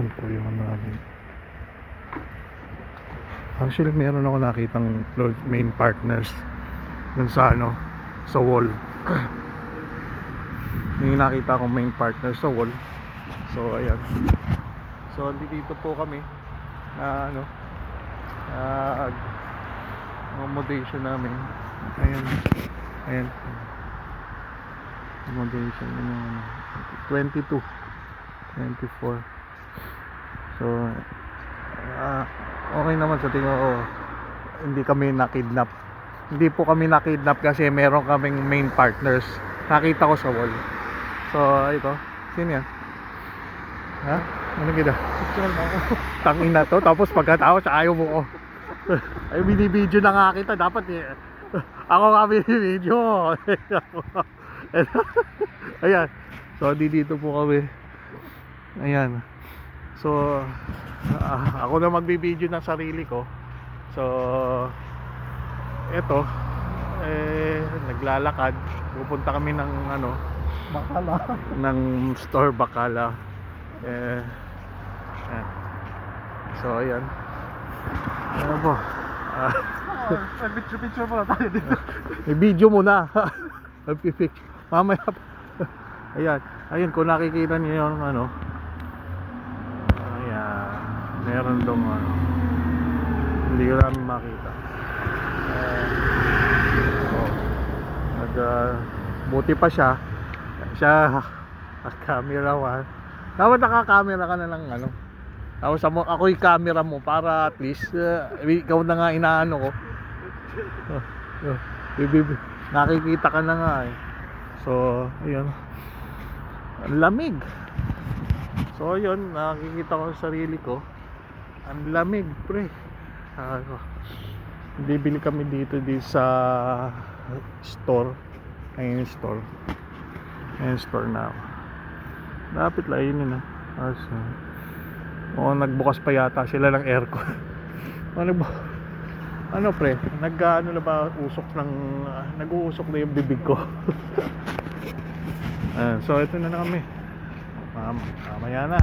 Saan po yung ano natin? Actually, meron ako nakitang main partners dun sa ano, sa wall. yung nakita akong main partner sa wall, So, ayan. So, dito po kami na ano, na accommodation namin. Ayan. Ayan. Accommodation ano, 22. 24. So, ah, okay naman sa tingin ko. Hindi kami nakidnap. Hindi po kami nakidnap kasi meron kaming main partners. Nakita ko sa wall. So, ito. Sino yan? Ha? Ano kita? Picture mo ako. Tangin na to. Tapos pagkatapos ayaw mo ko. Ay, binibidyo na nga kita. Dapat eh. Ako nga binibidyo. Ayan. So, di dito po kami. Ayan. So, ah, ako na magbibideo ng sarili ko. So, eto. Eh, naglalakad. Pupunta kami ng ano, Bakala. ng store Bacala. Eh. So, ayan. Ano po? Ah, Picture picture mo na tayo dito. may video muna. Nagpipic. Mamaya. pa. Ayan. Ayun, kung nakikita niyo yung ano. Ayan. Meron dong ano. Hindi ko namin makita. Eh, oh. Nag, ah, buti pa siya. Siya, camera one. Dapat naka-camera ka na lang ano. Tapos mo, ako yung camera mo para at least uh, ikaw na nga inaano ko. Oh, bibi- nakikita ka na nga eh. So, ayun. Ang lamig. So, ayun, nakikita ko sa sarili ko. Ang lamig, pre. Ano, bibili kami dito di sa store. Yung store. Yung store na ako. Lapit lang yun yun ah. Kaso, Oo, nagbukas pa yata sila ng aircon. ano ba? Ano pre? Nag ano na ba usok ng ah, nag-uusok na yung bibig ko. Ayan, so ito na na kami. Mam mamaya na.